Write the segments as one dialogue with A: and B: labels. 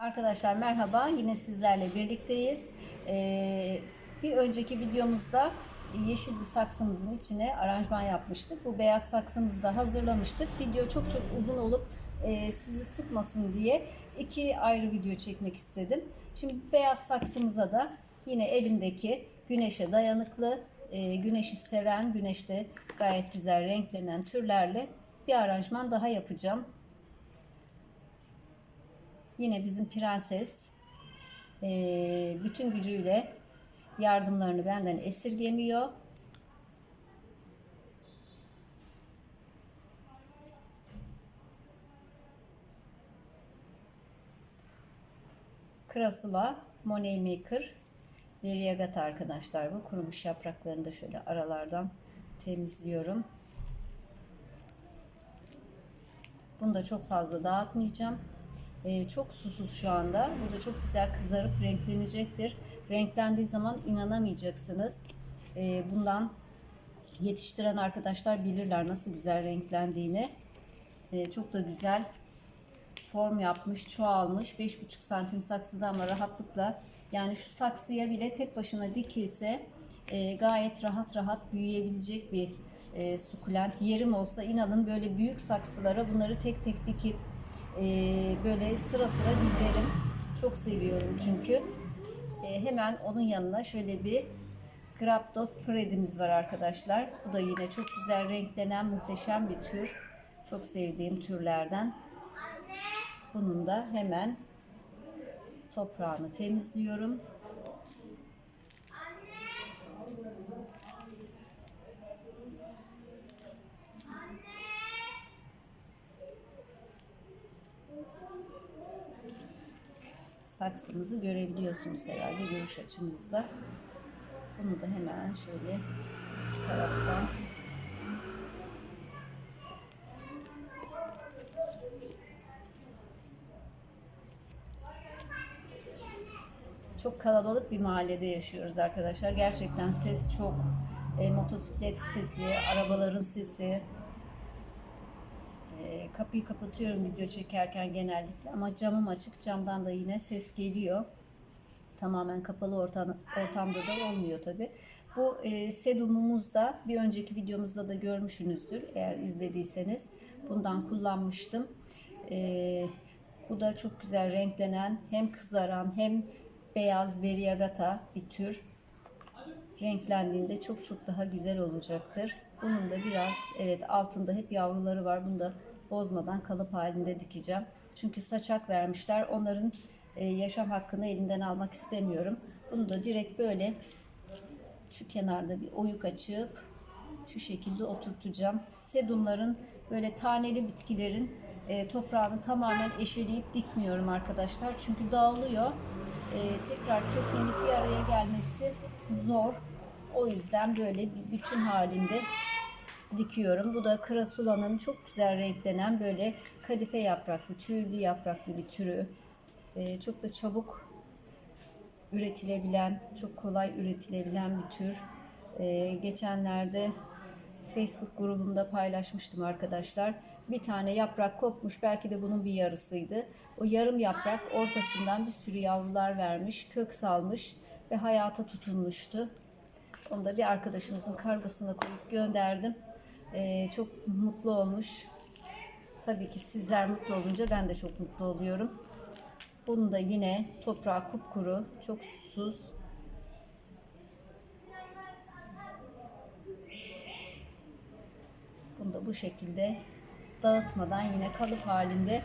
A: Arkadaşlar merhaba. Yine sizlerle birlikteyiz. Ee, bir önceki videomuzda yeşil bir saksımızın içine aranjman yapmıştık. Bu beyaz saksımızı da hazırlamıştık. Video çok çok uzun olup e, sizi sıkmasın diye iki ayrı video çekmek istedim. Şimdi beyaz saksımıza da yine elimdeki güneşe dayanıklı, e, güneşi seven, güneşte gayet güzel renklenen türlerle bir aranjman daha yapacağım. Yine bizim prenses eee, bütün gücüyle yardımlarını benden esirgemiyor. Krasula Money Maker Variegata arkadaşlar bu. Kurumuş yapraklarını da şöyle aralardan temizliyorum. Bunu da çok fazla dağıtmayacağım. Ee, çok susuz şu anda. Bu da çok güzel kızarıp renklenecektir. Renklendiği zaman inanamayacaksınız. Ee, bundan yetiştiren arkadaşlar bilirler nasıl güzel renklendiğini. Ee, çok da güzel form yapmış, çoğalmış. 5,5 santim saksıda ama rahatlıkla yani şu saksıya bile tek başına dikilse e, gayet rahat rahat büyüyebilecek bir e, sukulent. Yerim olsa inanın böyle büyük saksılara bunları tek tek dikip e, böyle sıra sıra dizerim. Çok seviyorum çünkü. E, hemen onun yanına şöyle bir Grapto Fred'imiz var arkadaşlar. Bu da yine çok güzel renklenen muhteşem bir tür. Çok sevdiğim türlerden. Bunun da hemen toprağını temizliyorum. Saksımızı görebiliyorsunuz herhalde görüş açınızda. Bunu da hemen şöyle şu taraftan Çok kalabalık bir mahallede yaşıyoruz arkadaşlar. Gerçekten ses çok. E, motosiklet sesi, arabaların sesi. Kapıyı kapatıyorum video çekerken genellikle ama camım açık. Camdan da yine ses geliyor. Tamamen kapalı ortam, ortamda da olmuyor tabi. Bu e, sedumumuz bir önceki videomuzda da görmüşsünüzdür eğer izlediyseniz. Bundan kullanmıştım. E, bu da çok güzel renklenen hem kızaran hem beyaz variegata bir tür. Renklendiğinde çok çok daha güzel olacaktır. Bunun da biraz evet altında hep yavruları var. Bunu da bozmadan kalıp halinde dikeceğim. Çünkü saçak vermişler. Onların e, yaşam hakkını elinden almak istemiyorum. Bunu da direkt böyle şu kenarda bir oyuk açıp şu şekilde oturtacağım. Sedumların böyle taneli bitkilerin e, toprağını tamamen eşeleyip dikmiyorum arkadaşlar. Çünkü dağılıyor. E, tekrar köklenip bir araya gelmesi zor. O yüzden böyle bir bütün halinde dikiyorum. Bu da Krasula'nın çok güzel renklenen böyle kadife yapraklı, tüylü yapraklı bir türü. E, çok da çabuk üretilebilen, çok kolay üretilebilen bir tür. E, geçenlerde Facebook grubumda paylaşmıştım arkadaşlar. Bir tane yaprak kopmuş, belki de bunun bir yarısıydı. O yarım yaprak ortasından bir sürü yavrular vermiş, kök salmış ve hayata tutunmuştu. Onu da bir arkadaşımızın kargosuna koyup gönderdim. Ee, çok mutlu olmuş. Tabii ki sizler mutlu olunca ben de çok mutlu oluyorum. Bunu da yine toprağı kupkuru, çok susuz. Bunu da bu şekilde dağıtmadan yine kalıp halinde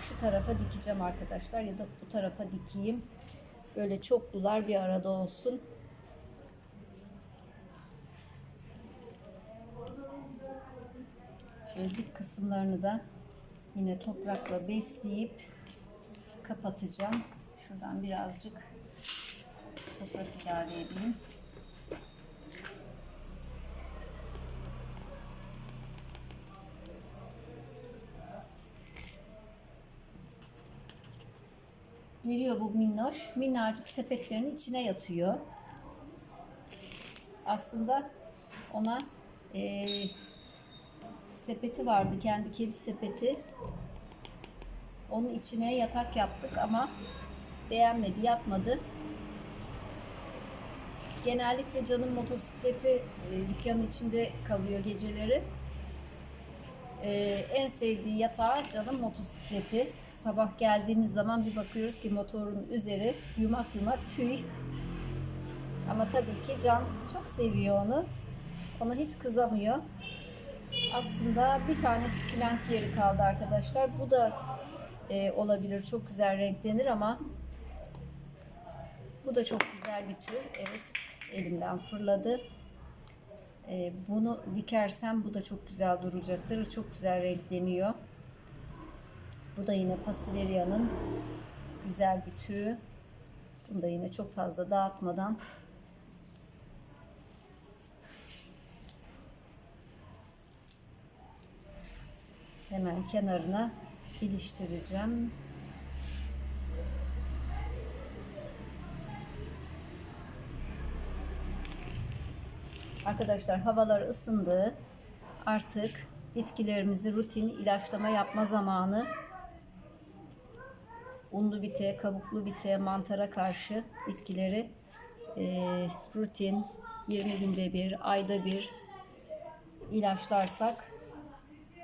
A: şu tarafa dikeceğim arkadaşlar ya da bu tarafa dikeyim. Böyle çoklular bir arada olsun. Dik kısımlarını da yine toprakla besleyip kapatacağım. Şuradan birazcık toprak ilave edeyim. Geliyor bu minnoş. Minnacık sepetlerin içine yatıyor. Aslında ona eee sepeti vardı. Kendi kedi sepeti. Onun içine yatak yaptık ama beğenmedi, yatmadı. Genellikle canım motosikleti e, dükkanın içinde kalıyor geceleri. E, en sevdiği yatağı canım motosikleti. Sabah geldiğimiz zaman bir bakıyoruz ki motorun üzeri yumak yumak tüy. Ama tabii ki Can çok seviyor onu. Ona hiç kızamıyor. Aslında bir tane sukulent yeri kaldı arkadaşlar. Bu da e, olabilir. Çok güzel renklenir ama bu da çok güzel bir tür. Evet elimden fırladı. E, bunu dikersem bu da çok güzel duracaktır. Çok güzel renkleniyor. Bu da yine Pasiveria'nın güzel bir türü. Bunu da yine çok fazla dağıtmadan hemen kenarına iliştireceğim. Arkadaşlar havalar ısındı. Artık bitkilerimizi rutin ilaçlama yapma zamanı. Unlu bite, kabuklu bite, mantara karşı bitkileri e, rutin 20 günde bir, ayda bir ilaçlarsak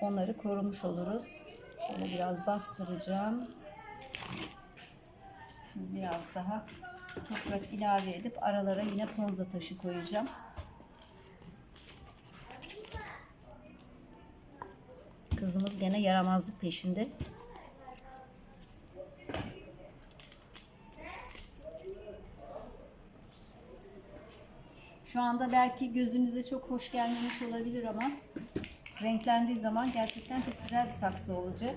A: onları korumuş oluruz. Şöyle biraz bastıracağım. Biraz daha toprak ilave edip aralara yine ponza taşı koyacağım. Kızımız gene yaramazlık peşinde. Şu anda belki gözünüze çok hoş gelmemiş olabilir ama renklendiği zaman gerçekten çok güzel bir saksı olacak.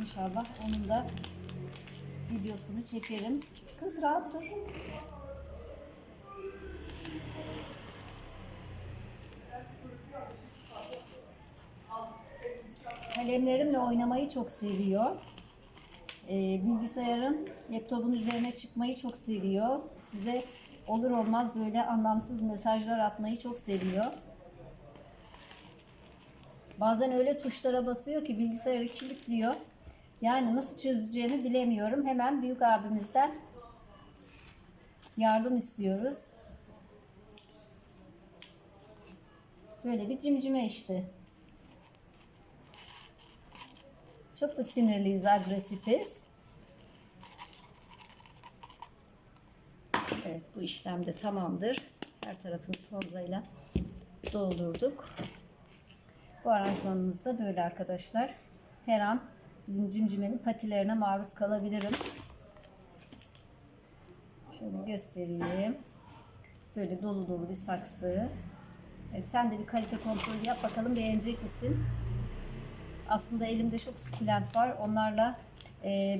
A: İnşallah onun da videosunu çekerim. Kız rahat dur. Kalemlerimle oynamayı çok seviyor. Ee, bilgisayarın, laptopun üzerine çıkmayı çok seviyor. Size olur olmaz böyle anlamsız mesajlar atmayı çok seviyor. Bazen öyle tuşlara basıyor ki bilgisayarı kilitliyor. Yani nasıl çözeceğini bilemiyorum. Hemen büyük abimizden yardım istiyoruz. Böyle bir cimcime işte. Çok da sinirliyiz, agresifiz. Evet bu işlem de tamamdır. Her tarafını ponzayla doldurduk. Bu aranjmanımız da böyle arkadaşlar. Her an bizim cimcimenin patilerine maruz kalabilirim. Şöyle göstereyim. Böyle dolu dolu bir saksı. E, sen de bir kalite kontrolü yap bakalım beğenecek misin? Aslında elimde çok sukulent var. Onlarla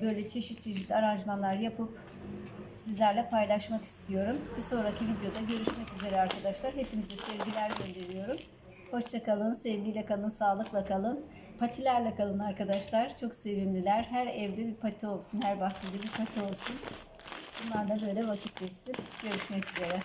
A: böyle çeşit çeşit aranjmanlar yapıp sizlerle paylaşmak istiyorum. Bir sonraki videoda görüşmek üzere arkadaşlar. Hepinize sevgiler gönderiyorum. Hoşçakalın, sevgiyle kalın, sağlıkla kalın. Patilerle kalın arkadaşlar. Çok sevimliler. Her evde bir pati olsun, her bahçede bir pati olsun. Bunlarla böyle vakit geçsin. Görüşmek üzere.